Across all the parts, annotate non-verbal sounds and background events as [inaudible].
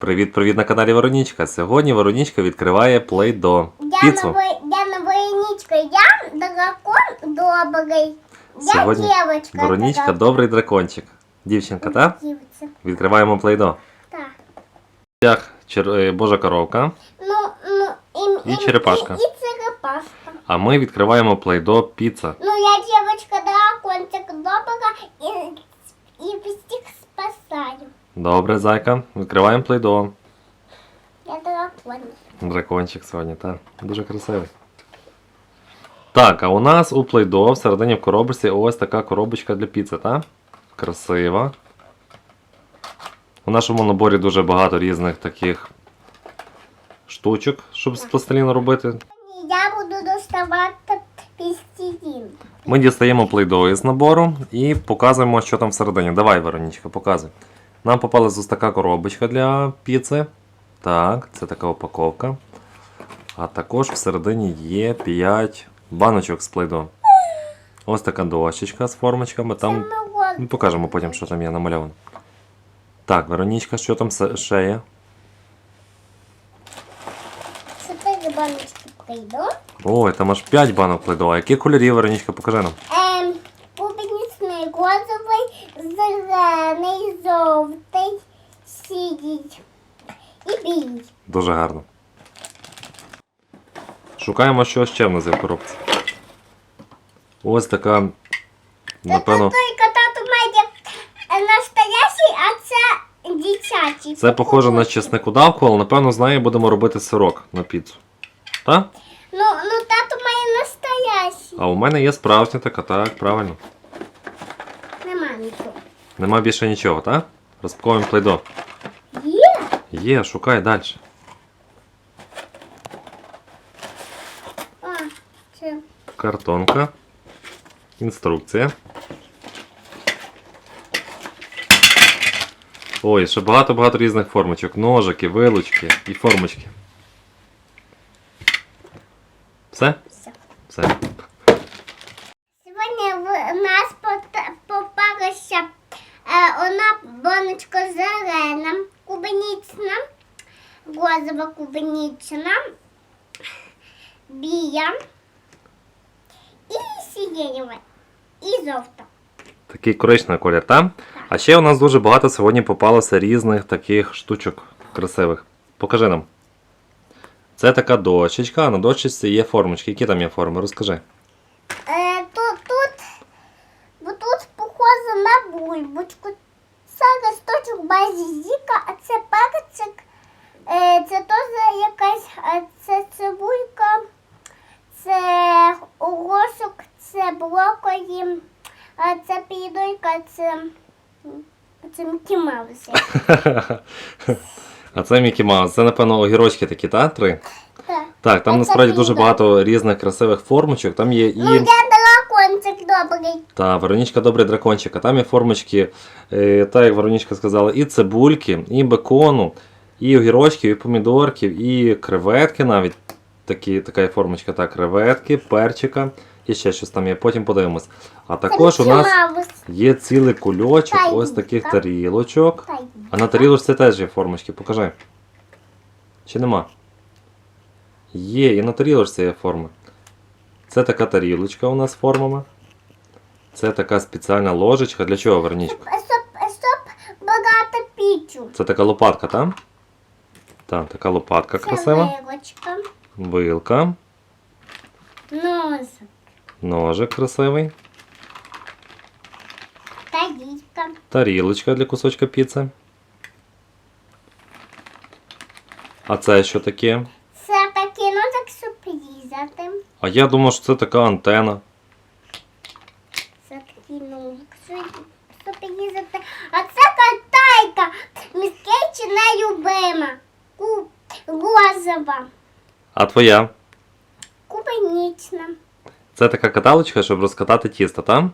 Привіт-привіт на каналі Воронічка. Сьогодні Воронічка відкриває Play-Doh Я піцу. на, я на воєнічка, я дракон добрий. Я Сьогодні дівчинка. Воронічка добрий дракончик. Дівчинка, так? Дівця. Відкриваємо Play-Doh. Так. Як чер... е, Божа коровка. Ну, ну, і, І черепашка. І, і черепашка. А ми відкриваємо Play-Doh піца. Ну, я дівчинка дракончик добра і, і всіх спасаю. Добре, зайка. Відкриваємо Play-Doh. Я дракон. Дракончик сьогодні, так. Дуже красивий. Так, а у нас у Play-Doh всередині в коробочці ось така коробочка для піци, так? Красива. У нашому наборі дуже багато різних таких штучок, щоб з пластиліну робити. Я буду доставати пістілін. Ми дістаємо Play-Doh із набору і показуємо, що там всередині. Давай, Веронічка, показуй. Нам попалась ось така коробочка для піци. Так, це така упаковка. А також всередині є 5 баночок з Play-Doh. Ось така дощечка з формочками. Там ми покажемо потім, що там є намальовано. Так, Веронічка, що там ще є? Чотири баночки прийду. Ой, там аж 5 банок Play-Doh. А які кольорі, Веронічка, покажи нам. Розовий, зелений, жовтий, сірий і білий. Дуже гарно. Шукаємо, що ще в нас є в коробці. Ось така, напевно, настоящий, а це дитячий. це похоже на чеснику давку, але напевно з неї будемо робити сирок на піцу. Так? Ну, ну тату має настоящий. А у мене є справжня така, так, правильно. Нема більше нічого, так? Розпаковуємо плейдо. Є? Є, шукай далі. А, це. Картонка. Інструкція. Ой, ще багато-багато різних формочок. Ножики, вилочки і формочки. Все? Все. Все. Сьогодні в нас пот- попалася е, одна баночка зелена, кубанічна, розова кубанічна, біля і сиренева, і жовта. Такий коричневий колір, так? А ще у нас дуже багато сьогодні попалося різних таких штучок красивих. Покажи нам. Це така дощечка, а на дощечці є формочки. Які там є форми? Розкажи. Е, тут, тут, бо тут похоже на бульбочку. Це листочок базіліка, а це перчик. Е, це теж якась, е, це цибулька, це горошок, це а це підойка, це, це Мікі Маус. А це Мікі Маус. Це, напевно, огірочки такі, так? Три? Так. Так, там А насправді дуже багато різних красивих формочок. Там є Ну, я дракончик добрий. Та Веронічка добрий дракончик. А там є формочки, е, так як Веронічка сказала, і цибульки, і бекону, і огірочків, і помідорків, і креветки навіть. Такі, така є формочка, так, креветки, перчика і ще щось там є. Потім подивимось. А також у нас є цілий кульочок ось таких тарілочок. А на тарілочці теж є формочки, покажи. Чи нема? Є, і на тарілочці є форми. Це така тарілочка у нас з формами. Це така спеціальна ложечка. Для чого, Вернічка? Щоб, щоб багато пічу. Це така лопатка, так? Так, така лопатка красива. Вилочка. Вилка, Нос. ножик красивий. Тарілка. Тарілочка для кусочка піци. А це що таке? Це такий ножик, щоб. А я думав, що це така антена. Це такий ножик, щоб- щоб. А це катайка. Міскейчі нелюбима. Розова. А твоя? Кубанічна. Це така каталочка, щоб розкатати тісто, так?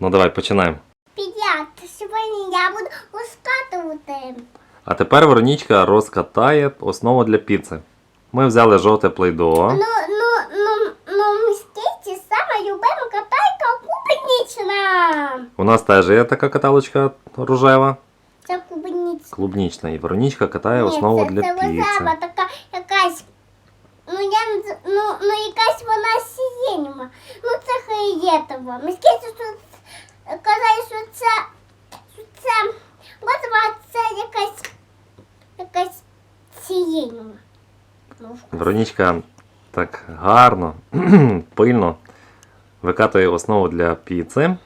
Ну давай починаємо. Підняти. Сьогодні я буду розкатувати. А тепер Веронічка розкатає основу для піци. Ми взяли жовте плейдо. Ну, ну, ну, ну, міскейчі саме любима катайка кубанічна. У нас теж є така каталочка рожева, Це клубнична. клубнічна. І Веронічка катає Ні, основу це, для це піци. рожева, така якась. Ну, я не з- ну, ну якась вона сієньма. Ну це хаєтова. Міські тут казали, що це, що це розова, це якась якась сієньма. Ну, Веронічка так гарно, [clears throat] пильно викатує основу для піци.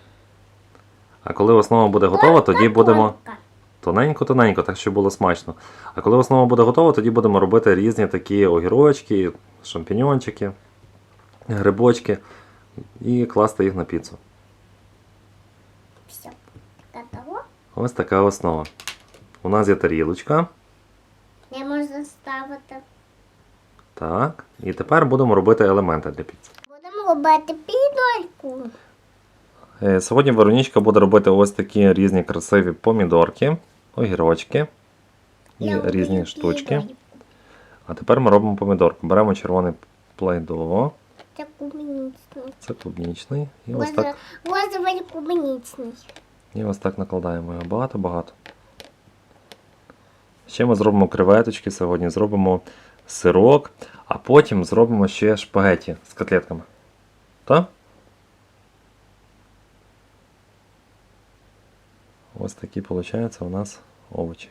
А коли основа буде готова, тоді будемо тоненько-тоненько, так щоб було смачно. А коли основа буде готова, тоді будемо робити різні такі огірочки, шампіньончики, грибочки і класти їх на піцу. Все. Готово. Ось така основа. У нас є тарілочка. Я можу ставити. Так. І тепер будемо робити елементи для піци. Будемо робити підольку. Е, Сьогодні Веронічка буде робити ось такі різні красиві помідорки, огірочки і різні штучки. А тепер ми робимо помідорку. Беремо червоний плейдо, Це клубничний. це клубнічний. І ось так, Розовий клубничний. і ось так накладаємо його багато-багато. Ще ми зробимо креветочки сьогодні, зробимо сирок, а потім зробимо ще шпагеті з котлетками. Так? Ось такі, виходить, у нас овочі.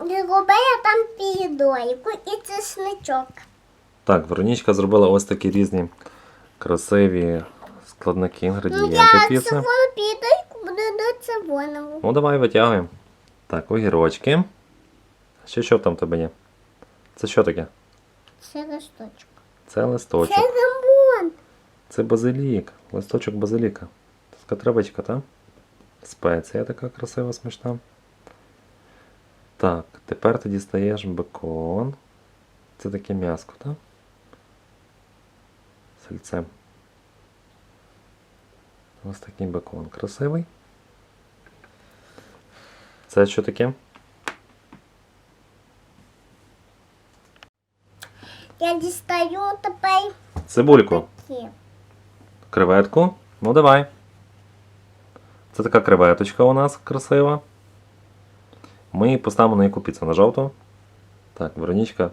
Я Зробила там підольку і чесничок. Так, Веронічка зробила ось такі різні красиві складники Ну, інгредієнти я піци. червону підольку буду до червоного. Ну, давай витягуємо. Так, огірочки. Ще що там в тебе є? Це що таке? Це листочок. Це листочок. Це лимон. Це базилік. Листочок базиліка. Така травичка, так? Спеція така красива, смачна. Так, тепер ти дістаєш бекон. Це таке м'яско, так? Сальце. Ось такий бекон. Красивий. Це що таке? Я дістаю тепер Цибульку. такі. Креветку. Ну давай. Це така креветочка у нас красива. Ми поставимо на яку піцу? На жовту? Так, Веронічка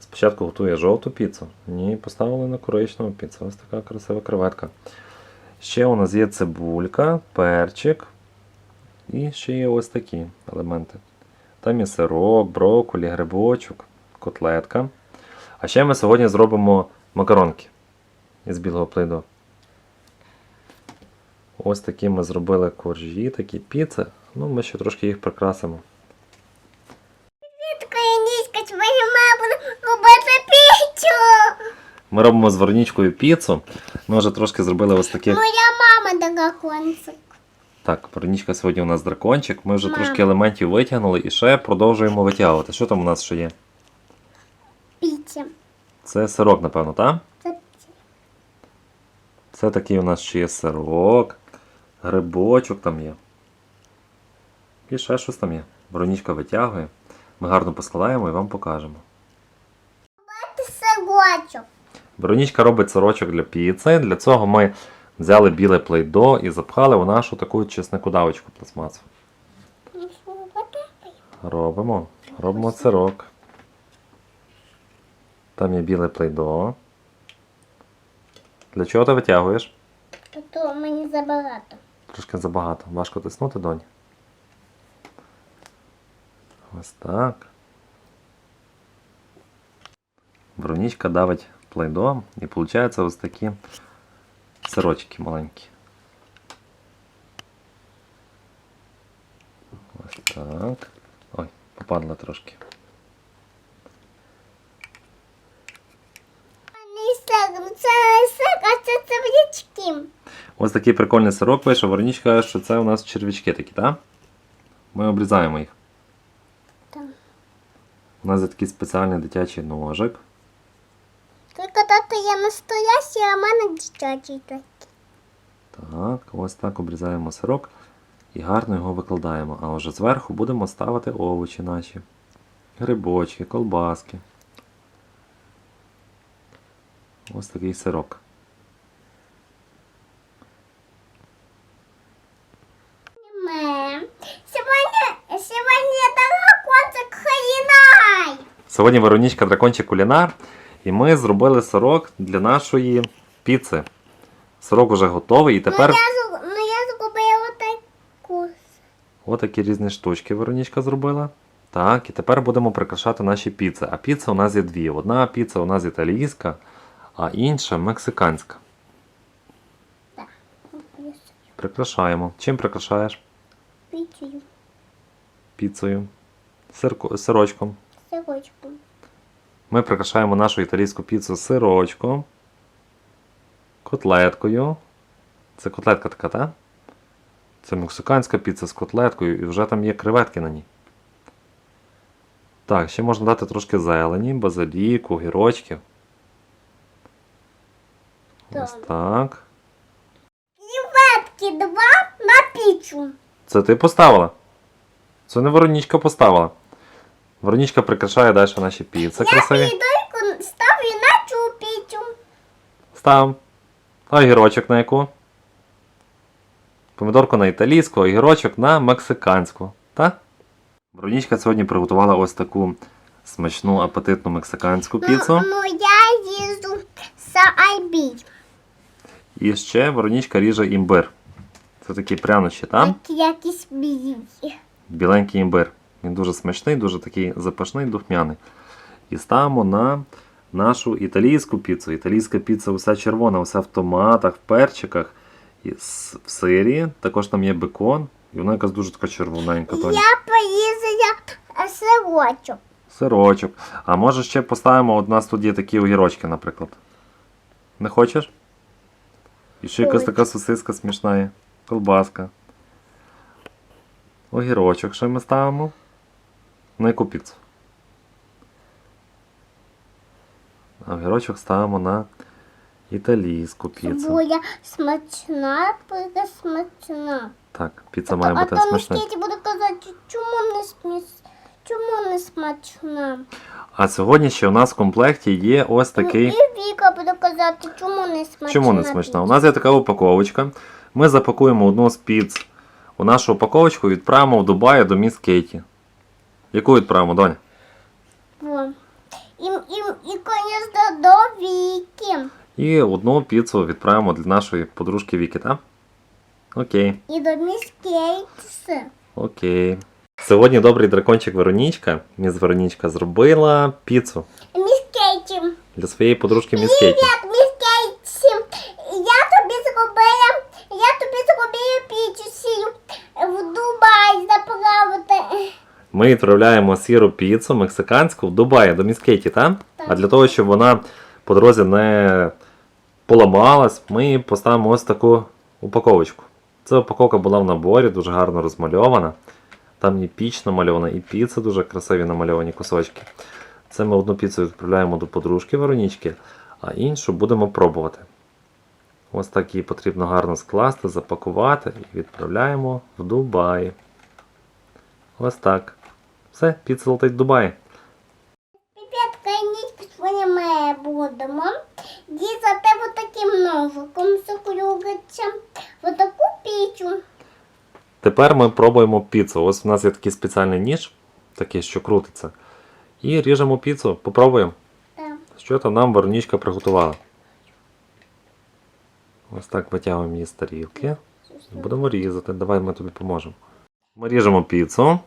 спочатку готує жовту піцу. Ні, поставили на коричневу піцу. Ось така красива креветка. Ще у нас є цибулька, перчик. І ще є ось такі елементи. Там є сирок, брокколі, грибочок, котлетка. А ще ми сьогодні зробимо макаронки із білого плейду. Ось такі ми зробили коржі, такі піци. Ну, ми ще трошки їх прикрасимо. Така ніжка твоя мама робити піцу. Ми робимо з вернічкою піцу. Ми вже трошки зробили ось таких. Моя мама така концик. Так, вернічка сьогодні у нас дракончик. Ми вже Мам. трошки елементів витягнули і ще продовжуємо витягувати. Що там у нас ще є? Піця. Це сирок, напевно, так? Це піця. Це такий у нас ще є сирок, грибочок там є. І ще щось там є. Веронічка витягує. Ми гарно поскладаємо і вам покажемо. Сирочок. Робить сирочок для піци. Для цього ми взяли біле плейдо і запхали в нашу таку чеснику давочку пластмасу. Робимо. Робимо сирок. Там є біле плейдо. Для чого ти витягуєш? То мені забагато. Трошки забагато. Важко тиснути, донь. Ось так. Веронічка давить плейдо і виходить ось такі сирочки маленькі. Ось так. Ой, попадла трошки. Не сир, ну це не сир, а це цеврячки. Ось такий прикольний сирок вийшов. Веронічка каже, що це у нас червячки такі, так? Ми обрізаємо їх. Так. У нас є такий спеціальний дитячий ножик. Тільки тато є настоящий, а в мене дитячий такий. Так, ось так обрізаємо сирок і гарно його викладаємо. А вже зверху будемо ставити овочі наші. Грибочки, колбаски. Ось такий сирок. Сьогодні Веронічка Дракончик кулінар, і ми зробили сирок для нашої піци. Сирок уже готовий, і тепер Ну, я, ну, я зробила таку. отакі різні штучки Веронічка зробила. Так, і тепер будемо прикрашати наші піци. А піца у нас є дві. Одна піца у нас італійська, а інша мексиканська. Прикрашаємо. Чим прикрашаєш? Пічую. Піцею. Сирко, сирочком. Сирочку. Ми прикрашаємо нашу італійську піцу сирочком, котлеткою. Це котлетка така, так? Це мексиканська піца з котлеткою, і вже там є креветки на ній. Так, ще можна дати трошки зелені, базиліку, гірочків. Ось Так. Креветки два на пічу. Це ти поставила? Це не Воронічка поставила. Воронічка прикрашає далі наші піци Я красиві. ставлю на цю пічу. Став. А огірочок на яку? Помідорку на італійську, а огірочок на мексиканську. Так? Бронічка сьогодні приготувала ось таку смачну апетитну мексиканську піцу. Ну, я їжу саайбій. І ще Воронічка ріже імбир. Це такі прянощі, так? Такі якісь. Біленький імбир. Він дуже смачний, дуже такий запашний, духмяний. І ставимо на нашу італійську піцу. Італійська піца уся червона, уся в томатах, в перчиках, і в сирі. Також там є бекон. І вона якась дуже така червоненька. Тоня. Я порізала е, сирочок. Сирочок. А може ще поставимо, от у нас тут є такі огірочки, наприклад. Не хочеш? І ще якась така сосиска смішна є. Колбаска. Огірочок ще ми ставимо. На яку піцу? А огірочок ставимо на італійську піцу. Цибуля смачна, пика смачна. Так, піца має бути смачна. міськіті буде казати, чому не сміс... Чому не смачна? А сьогодні ще у нас в комплекті є ось такий. І Віка буде казати, чому не смачна. Чому не смачна? У нас є така упаковочка. Ми запакуємо одну з піц у нашу упаковочку і відправимо в Дубаї до міс Кейті. Яку відправимо, Доня? І, і, і, конечно, до Віки. І одну піцу відправимо для нашої подружки Віки, так? Окей, І до міс Кейтс. окей. Сьогодні добрий дракончик Веронічка, міс Веронічка зробила піцу Міс Кейті. для своєї подружки міс Кейті. Привіт, міс Кейті. Я тобі зробила, я тобі зробила піцу сію в Дубай заправити. Ми відправляємо сіру піцу мексиканську в Дубаї до міс Кейті, так? Так. А для того, щоб вона по дорозі не поламалась, ми поставимо ось таку упаковочку. Ця упаковка була в наборі, дуже гарно розмальована. Там і піч намальована, і піца дуже красиві намальовані кусочки. Це ми одну піцу відправляємо до подружки Веронічки, а іншу будемо пробувати. Ось так її потрібно гарно скласти, запакувати і відправляємо в Дубай. Ось так. Все, в Дубаї. Кайніть будемо. Дізати таким ножиком. Вот таку пічу. Тепер ми пробуємо піцу. Ось у нас є такий спеціальний ніж, такий, що крутиться. І ріжемо піцу, попробуємо, Так. що там нам Веронічка приготувала. Ось так витягуємо її з тарілки. Будемо різати. Давай ми тобі поможемо. Ми ріжемо піцу.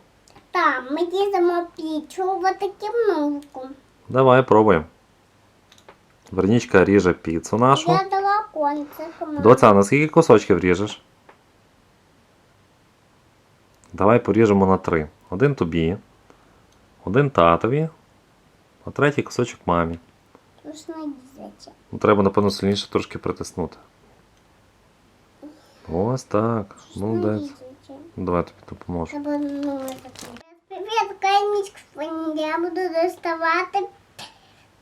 Так, ми діземо пічу вот таким ножиком. Давай пробуємо. Веронічка ріже піцу нашу. Я дала конце. Доця, на скільки кусочків ріжеш? Давай поріжемо на три. Один тобі, один татові, а третій кусочок мамі. Ну, треба, напевно, сильніше трошки притиснути. Ось так. Молодець. Ну, давай тобі допоможу. Треба ножик. Привіт, кайніть Я буду доставати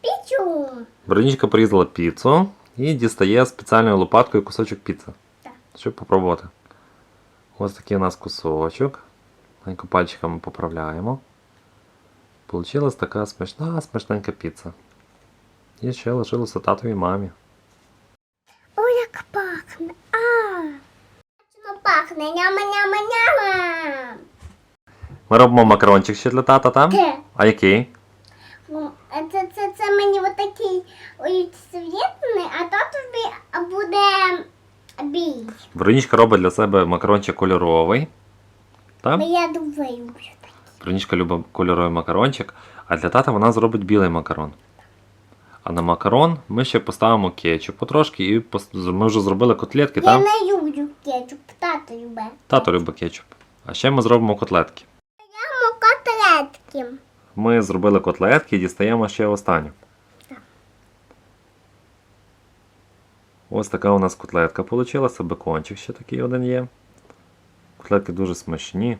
пічу. Веронічка порізала піцу і дістає спеціальною лопаткою кусочок піци. Так. Щоб попробувати. Ось такий у нас кусочок. Маленько пальчиками поправляємо. Получилась така смачна, смачненька піца. І ще лишилося татові і мамі. Ми робимо макарончик ще для тата, там? А який? Ну, Це, це, це мені отакий ой, світлений, а татові буде бій. Веронічка робить для себе макарончик кольоровий. Так? Бо я думаю, що так. Веронічка любить кольоровий макарончик, а для тата вона зробить білий макарон. А на макарон ми ще поставимо кетчуп потрошки і пос- ми вже зробили котлетки, Я так? не люблю кетчуп, тато любить. Тато любить кетчуп. А ще ми зробимо котлетки. Котлетки. Ми зробили котлетки і дістаємо ще останню. Так. Ось така у нас котлетка вийшла, бекончик ще такий один є. Котлетки дуже смачні.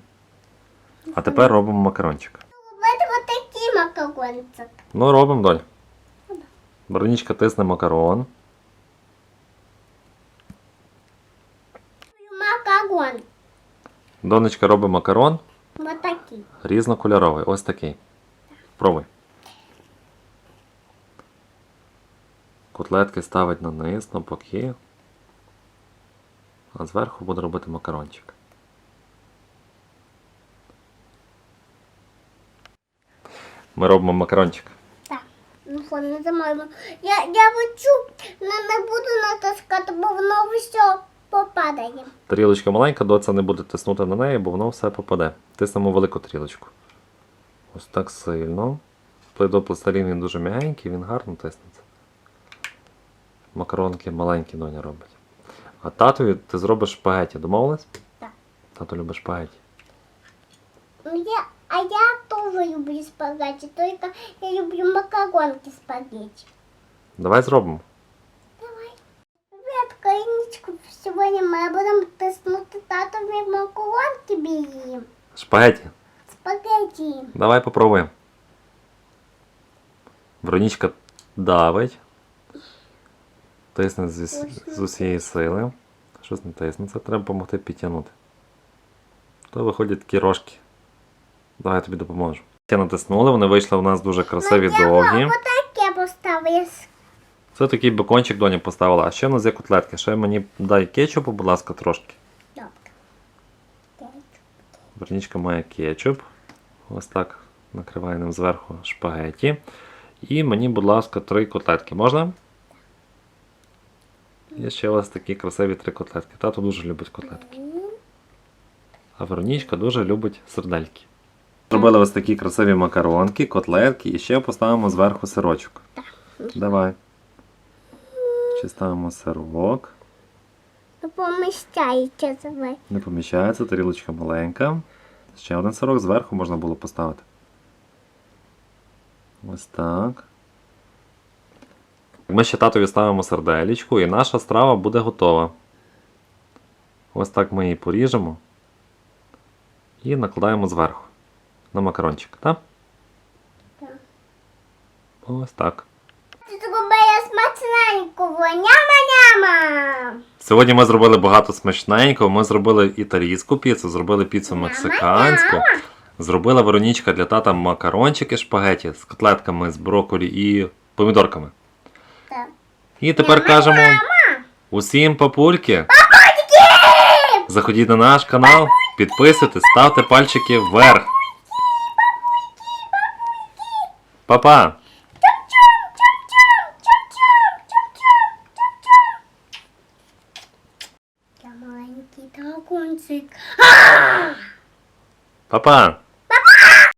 А тепер робимо макарончик. Робити отакі макарончик. Ну, робимо, доль. Веронічка тисне макарон. Макарон. Донечка робить макарон Отакий. Різнокольоровий. Ось такий. Пробуй. Котлетки ставить на низ, на боки. А зверху буде робити макарончик. Ми робимо макарончик. Так. Ну. Я, я хочу, не, не буду натискати, бо воно все попадає. Тарілочка маленька, доця не буде тиснути на неї, бо воно все попаде. Тиснемо велику тарілочку. Ось так сильно. Плейдопластилін він дуже м'ягенький, він гарно тиснеться. Макаронки маленькі доня робить. А татові ти зробиш шпагеті. Домовились? Так. Тато любить шпагеті. Ну, Я, а я тоже люблю спагетти, только я люблю макаронки спагетти. Давай зробимо. Давай. Привет, Кариночка. Сегодня мы будем тиснути татові макаронки білі. Шпагеті. Спагетти. Давай попробуємо. Веронічка давить. Тисне з, з усієї сили. Щось не тиснеться, треба допомогти підтягнути. То виходять такі рожки. Давай я тобі допоможу. Ті натиснули, вони вийшли у нас дуже красиві довгі. Отаке поставив. Це такий бекончик доня поставила. А ще в нас є котлетки. Ще мені дай кетчупу, будь ласка, трошки. Добре. Вернічка має кетчуп. Ось так накриває ним зверху шпагеті. І мені, будь ласка, три котлетки. Можна? Є ще у вас такі красиві три котлетки. Тато дуже любить котлетки. А Веронічка дуже любить сердельки. Зробили ось такі красиві макаронки, котлетки і ще поставимо зверху сирочок. Давай. Ще ставимо сирок. Поміщається давай. Не поміщається, тарілочка маленька. Ще один сирок зверху можна було поставити. Ось так. Ми ще татові ставимо серделічку і наша страва буде готова. Ось так ми її поріжемо і накладаємо зверху на макарончик, так? Так. Ось так. Ти зробила смачненького. Няма-няма. Сьогодні ми зробили багато смачненького. Ми зробили італійську піцу, зробили піцу мексиканську. Зробила Веронічка для тата макарончики шпагеті з котлетками з брокколі і помідорками. Так. І тепер кажемо усім папульки. Заходіть на наш канал, підписуйтесь, ставте пальчики вверх. Па-па! Я маленький дракончик. Па-па!